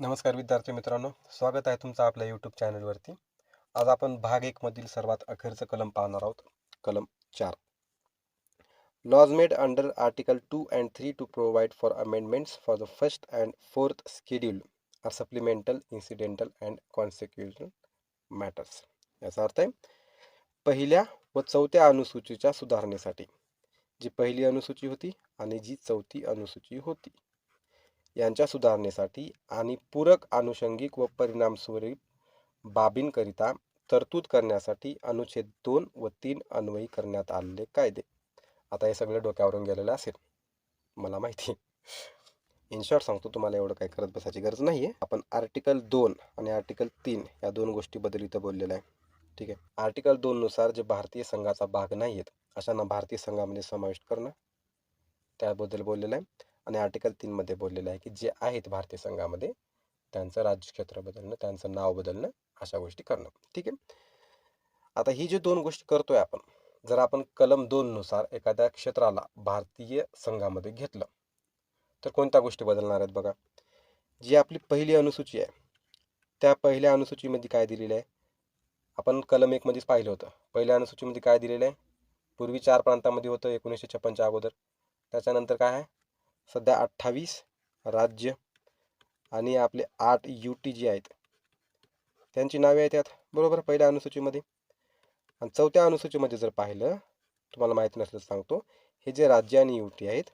नमस्कार विद्यार्थी मित्रांनो स्वागत आहे तुमचं आपल्या यूट्यूब चॅनलवरती आज आपण भाग एक मधील सर्वात अखेरचं कलम पाहणार आहोत कलम चार. Laws made under article two and three to provide for amendments for the first and fourth schedule are supplemental incidental and consequential matters याचा अर्थ आहे पहिल्या व चौथ्या अनुसूचीच्या सुधारणेसाठी. जी पहिली अनुसूची होती आणि जी चौथी अनुसूची होती. यांच्या सुधारणेसाठी आणि पूरक अनुषंगिक व परिणामस्वरूप बाबींकरिता तरतूद करण्यासाठी अनुच्छेद दोन व तीन अन्वयी करण्यात आलेले कायदे. आता हे सगळं डोक्यावरून गेलेलं असेल मला माहिती. इन शॉर्ट सांगतो तुम्हाला एवढं काही करत बसायची गरज नाही आहे आपण आर्टिकल दोन आणि आर्टिकल तीन या दोन गोष्टीबद्दल इथं बोललेलं आहे ठीक आहे? आर्टिकल दोननुसार जे भारतीय संघाचा भाग नाही आहेत अशांना भारतीय संघामध्ये समाविष्ट करणं त्याबद्दल बोललेलं आहे. आणि आर्टिकल तीनमध्ये बोललेलं आहे की जे आहेत भारतीय संघामध्ये त्यांचं राज्यक्षेत्र बदलणं त्यांचं नाव बदलणं अशा गोष्टी करणं. ठीक आहे? आता ही जी दोन गोष्टी करतोय आपण जर आपण कलम दोननुसार एखाद्या क्षेत्राला भारतीय संघामध्ये घेतलं तर कोणत्या गोष्टी बदलणार आहेत बघा? जी आपली पहिली अनुसूची आहे त्या पहिल्या अनुसूचीमध्ये काय दिलेलं आहे? आपण कलम एकमध्येच पाहिलं होतं. पहिल्या अनुसूचीमध्ये काय दिलेलं आहे? पूर्वी चार प्रांतामध्ये होतं एकोणीसशे छप्पनच्या अगोदर. त्याच्यानंतर काय आहे? सध्या अठ्ठावीस राज्य आणि आपले आठ यू टी जी आहेत त्यांची नावे आहेत यात. बरोबर पहिल्या अनुसूचीमध्ये. आणि चौथ्या अनुसूचीमध्ये जर पाहिलं तुम्हाला माहीत नसलं तर सांगतो हे जे राज्य आणि यू टी आहेत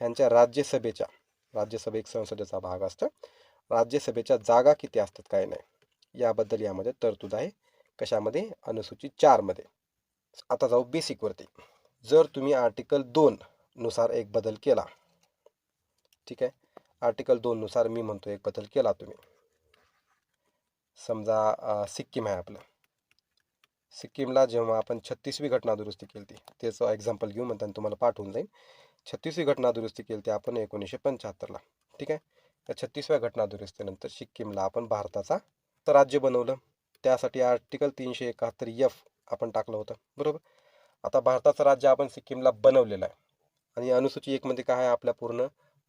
ह्यांच्या राज्यसभेच्या राज्यसभा एक संसदेचा भाग असतं. राज्यसभेच्या जागा किती असतात काय नाही याबद्दल यामध्ये तरतूद आहे. कशामध्ये? अनुसूची चारमध्ये. आता जाऊ बेसिकवरती जर तुम्ही आर्टिकल दोन नुसार एक बदल केला ठीक आहे? आर्टिकल दोननुसार मी म्हणतो एक बदल केला तुम्ही. समजा सिक्कीम आहे आपलं. सिक्कीमला जेव्हा आपण छत्तीसवी घटना दुरुस्ती केली ती त्याचं एक्झाम्पल घेऊ म्हणताना तुम्हाला पाठवून जाईल छत्तीसवी घटना दुरुस्ती केली ती आपण एकोणीसशे पंच्याहत्तरला. ठीक आहे? त्या छत्तीसव्या घटना दुरुस्तीनंतर सिक्कीमला आपण भारताचा राज्य बनवलं. त्यासाठी आर्टिकल तीनशे एकाहत्तर यफ आपण टाकलं होतं. बरोबर? आता भारताचं राज्य आपण सिक्कीमला बनवलेलं आहे. आणि अनुसूची एकमध्ये काय आहे आपल्या पूर्ण?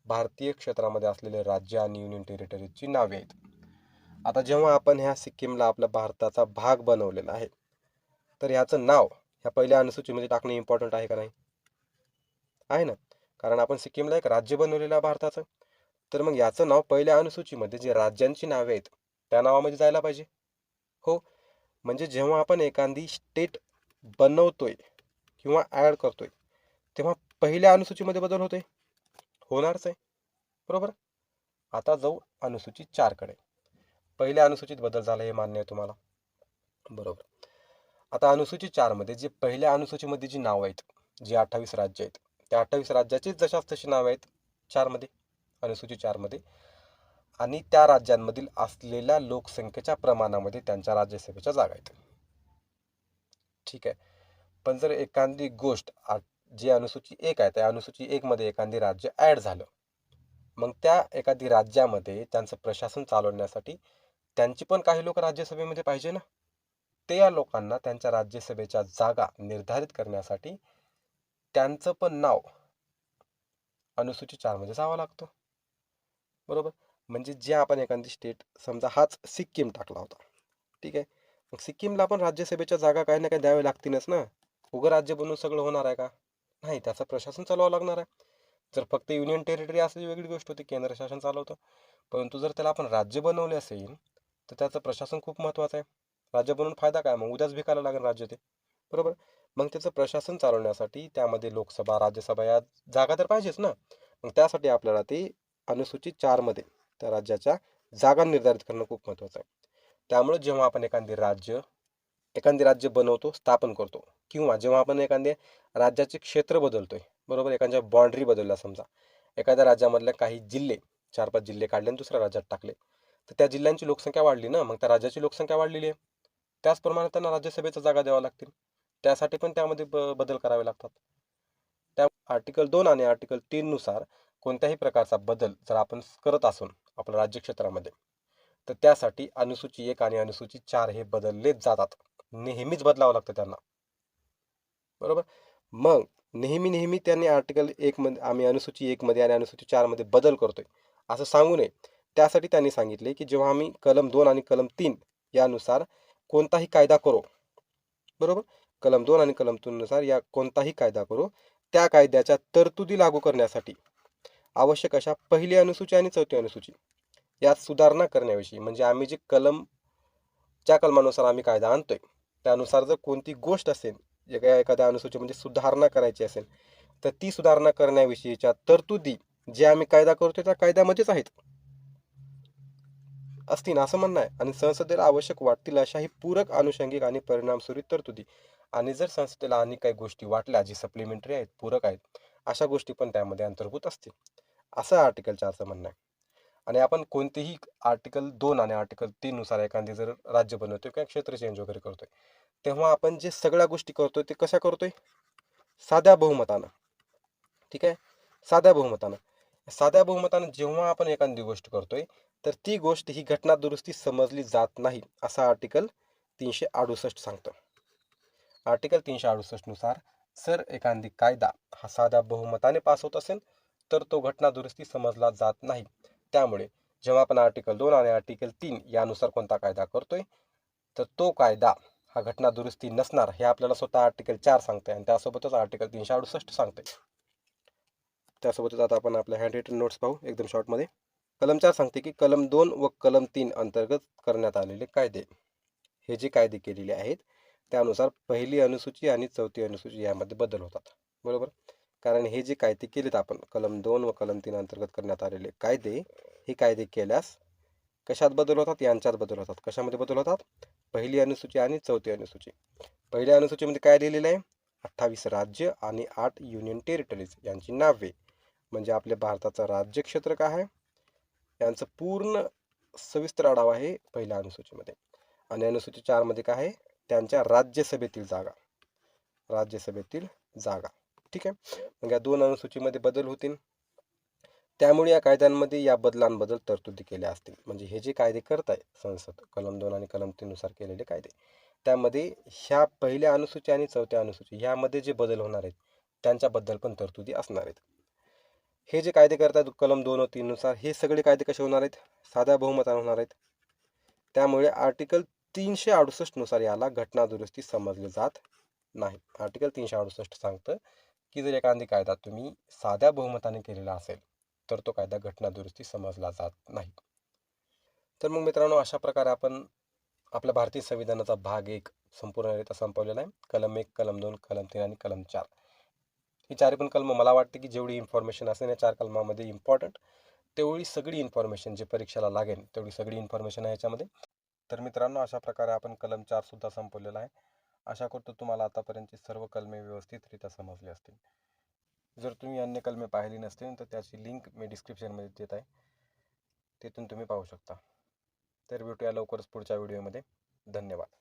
भारतीय क्षेत्रामध्ये असलेले राज्य आणि युनियन टेरिटरीजची नावे आहेत. आता जेव्हा आपण ह्या सिक्कीमला आपल्या भारताचा भाग बनवलेला आहे तर ह्याचं नाव ह्या पहिल्या अनुसूचीमध्ये टाकणं इम्पॉर्टंट आहे का नाही? आहे ना. कारण आपण सिक्कीमला एक राज्य बनवलेलं आहे भारताचं तर मग याचं नाव पहिल्या अनुसूचीमध्ये जे राज्यांची नावे आहेत त्या नावामध्ये जायला पाहिजे. हो. म्हणजे जेव्हा आपण एखादी स्टेट बनवतोय किंवा ॲड करतोय तेव्हा पहिल्या अनुसूचीमध्ये बदल होतोय. होणारच आहे. बरोबर? आता जाऊ अनुसूचित चारकडे. पहिल्या अनुसूचित बदल झाला हे मान्य आहे तुम्हाला. बरोबर. आता अनुसूची चारमध्ये जे पहिल्या अनुसूचीमध्ये जी नावं आहेत जी अठ्ठावीस राज्य आहेत त्या अठ्ठावीस राज्याचीच जशाच तशी नावं आहेत चारमध्ये अनुसूचित चारमध्ये. आणि त्या राज्यांमधील असलेल्या लोकसंख्येच्या प्रमाणामध्ये त्यांच्या राज्यसभेच्या जागा आहेत. ठीक आहे. पण जर एखादी गोष्ट आठ जे अनुसूची एक आहे त्या अनुसूची एकमध्ये एखादी राज्य ॲड झालं. मग त्या एखादी राज्यामध्ये त्यांचं प्रशासन चालवण्यासाठी त्यांची पण काही लोक राज्यसभेमध्ये पाहिजे ना? ते या लोकांना त्यांच्या राज्यसभेच्या जागा निर्धारित करण्यासाठी त्यांचं पण नाव अनुसूची चारमध्ये जावं लागतो. बरोबर? म्हणजे जे आपण एखादी स्टेट समजा हाच सिक्कीम टाकला होता. ठीक आहे? मग सिक्कीमला पण राज्यसभेच्या जागा काही ना काही द्याव्या लागतीलच ना? उगं राज्य बनून सगळं होणार आहे का? नाही त्याचं प्रशासन चालवावं लागणार आहे. जर फक्त युनियन टेरिटरी असली वेगळी गोष्ट होती केंद्र शासन चालवतं. परंतु जर त्याला आपण राज्य बनवले असेल तर त्याचं प्रशासन खूप महत्त्वाचं आहे. राज्य बनवून फायदा काय? मग उद्याच भिकायला लागेल राज्य ते. बरोबर? मग त्याचं प्रशासन चालवण्यासाठी त्यामध्ये लोकसभा राज्यसभा या जागा तर पाहिजेच ना. मग त्यासाठी आपल्याला ते अनुसूचित चारमध्ये त्या राज्याच्या जागा निर्धारित करणं खूप महत्त्वाचं आहे. त्यामुळे जेव्हा आपण एखादी राज्य एखादे राज्य बनवतो स्थापन करतो. किंवा जेव्हा आपण एखाद्या राज्याचे क्षेत्र बदलतोय बरोबर? एखाद्या बाँड्री बदलला समजा. एखाद्या राज्यामधल्या काही जिल्हे चार पाच जिल्हे काढले आणि दुसऱ्या राज्यात टाकले. तर त्या जिल्ह्यांची लोकसंख्या वाढली ना मग त्या राज्याची लोकसंख्या वाढलेली आहे. त्याचप्रमाणे त्यांना राज्यसभेच्या जागा द्याव्या लागतील. त्यासाठी पण त्यामध्ये ब बदल करावे लागतात. त्या आर्टिकल दोन आणि आर्टिकल तीननुसार कोणत्याही प्रकारचा बदल जर आपण करत असून आपल्या राज्यक्षेत्रामध्ये तर त्यासाठी अनुसूची एक आणि अनुसूची चार हे बदलले जातात. नेहमीच बदलावं लागतं त्यांना. बरोबर? मग नेहमी नेहमी त्यांनी आर्टिकल एकमध्ये आम्ही अनुसूची एकमध्ये आणि अनुसूची चारमध्ये बदल करतोय. असं सांगू नये. त्यासाठी त्यांनी सांगितले की जेव्हा आम्ही कलम दोन आणि कलम तीन यानुसार कोणताही कायदा करू बरोबर? कलम दोन आणि कलम तीननुसार या कोणताही कायदा करू त्या कायद्याच्या तरतुदी लागू करण्यासाठी आवश्यक अशा पहिली अनुसूची आणि चौथी अनुसूची यात सुधारणा करण्याविषयी म्हणजे आम्ही जे कलम ज्या कलमानुसार आम्ही कायदा आणतोय त्यानुसार जर कोणती गोष्ट असेल जे काय एखाद्या अनुसूचीमध्ये म्हणजे सुधारणा करायची असेल तर ती सुधारणा करण्याविषयीच्या तरतुदी जे आम्ही कायदा करतो त्या कायद्यामध्येच आहेत. असतील असं म्हणणं आहे. आणि संसदेला आवश्यक वाटतील अशा ही पूरक अनुषंगिक आणि परिणामस्वरूप तरतुदी. आणि जर संसदेला आणि काही गोष्टी वाटल्या जी सप्लिमेंटरी आहेत पूरक आहेत अशा गोष्टी पण त्यामध्ये अंतर्भूत असतील. असं आर्टिकल चारचं म्हणणं आहे. आणि आपण कोणतेही आर्टिकल दोन आणि आर्टिकल तीननुसार एखादी जर राज्य बनवतोय किंवा क्षेत्र चेंज वगैरे करतोय तेव्हा आपण जे सगळ्या गोष्टी करतोय ते कशा करतोय? साध्या बहुमतानं. ठीक आहे? साध्या बहुमतानं. साध्या बहुमतानं जेव्हा आपण एखादी गोष्ट करतोय तर ती गोष्ट ही घटना दुरुस्ती समजली जात नाही असा आर्टिकल तीनशे अडुसष्ट सांगतो. आर्टिकल तीनशे अडुसष्टनुसार जर एखादी कायदा हा साध्या बहुमताने पास होत असेल तर तो घटना दुरुस्ती समजला जात नाही. त्यामुळे जेव्हा आपण आर्टिकल दोन आणि आर्टिकल तीन यानुसार कोणता कायदा करतोय तर तो कायदा हा घटना दुरुस्ती नसणार हे आपल्याला स्वतः आर्टिकल चार सांगते आणि त्यासोबतच आर्टिकल तीनशे अडुसष्ट सांगते त्यासोबतच आता आपण आपल्या हँड रिटन नोट्स पाहू एकदम शॉर्टमध्ये कलम चार सांगते की कलम दोन व कलम तीन अंतर्गत करण्यात आलेले कायदे. हे जे कायदे केलेले आहेत त्यानुसार पहिली अनुसूची आणि चौथी अनुसूची यामध्ये बदल होतात. बरोबर? कारण हे जे कायदे केलेत आपण कलम दोन व कलम तीन अंतर्गत करण्यात आलेले कायदे हे कायदे केल्यास कशात बदल होतात? यांच्यात बदल होतात. कशामध्ये बदल होतात? पहिली अनुसूची आणि चौथी अनुसूची. पहिल्या अनुसूचीमध्ये काय लिहिलेलं आहे? अठ्ठावीस राज्य आणि आठ युनियन टेरिटरीज यांची नावे. म्हणजे आपल्या भारताचं राज्य क्षेत्र काय आहे? यांचं पूर्ण सविस्तर आढावा आहे पहिल्या अनुसूचीमध्ये. आणि अनुसूची चारमध्ये काय आहे? त्यांच्या राज्यसभेतील जागा. राज्यसभेतील जागा. ठीक आहे? मग या दोन अनुसूचीमध्ये बदल होतील. त्यामुळे या कायद्यांमध्ये या बदलांबद्दल तरतुदी केल्या असतील. म्हणजे हे जे कायदे करत आहे संसद कलम दोन आणि कलम तीननुसार केलेले कायदे त्यामध्ये ह्या पहिल्या अनुसूची आणि चौथ्या अनुसूची ह्यामध्ये जे बदल होणार आहेत त्यांच्याबद्दल पण तरतुदी असणार आहेत. हे जे कायदे करतात कलम दोन व तीननुसार हे सगळे कायदे कसे होणार आहेत? साध्या बहुमताने होणार आहेत. त्यामुळे आर्टिकल तीनशे अडुसष्टनुसार याला घटना दुरुस्ती समजली जात नाही. आर्टिकल तीनशे अडुसष्ट सांगतं की जर एखादी कायदा तुम्ही साध्या बहुमताने केलेला असेल तर तो कायदा घटना दुरुस्ती समजला जात नाही. तर मग मित्रांनो अशा प्रकारे आपण आपल्या भारतीय संविधानाचा भाग एक संपूर्णरित्या संपवलेला आहे. कलम एक कलम दोन कलम तीन आणि कलम चार. ही चारही पण कलम मला वाटते की जेवढी इन्फॉर्मेशन असेल या चार कलमामध्ये इम्पॉर्टंट तेवढी सगळी इन्फॉर्मेशन जे परीक्षेला लागेल तेवढी सगळी इन्फॉर्मेशन आहे याच्यामध्ये. तर मित्रांनो अशा प्रकारे आपण कलम चारसुद्धा संपवलेला आहे. आशा करतो तुम्हाला आतापर्यंतची सर्व कलमे व्यवस्थितरित्या समजली असतील. जर तुम्ही अन्य कलमे पाहिली नसतील तर त्याची लिंक मी डिस्क्रिप्शनमध्ये देत आहे. तिथून तुम्ही पाहू शकता. तर भेटूया लवकरच पुढच्या व्हिडिओमध्ये. धन्यवाद.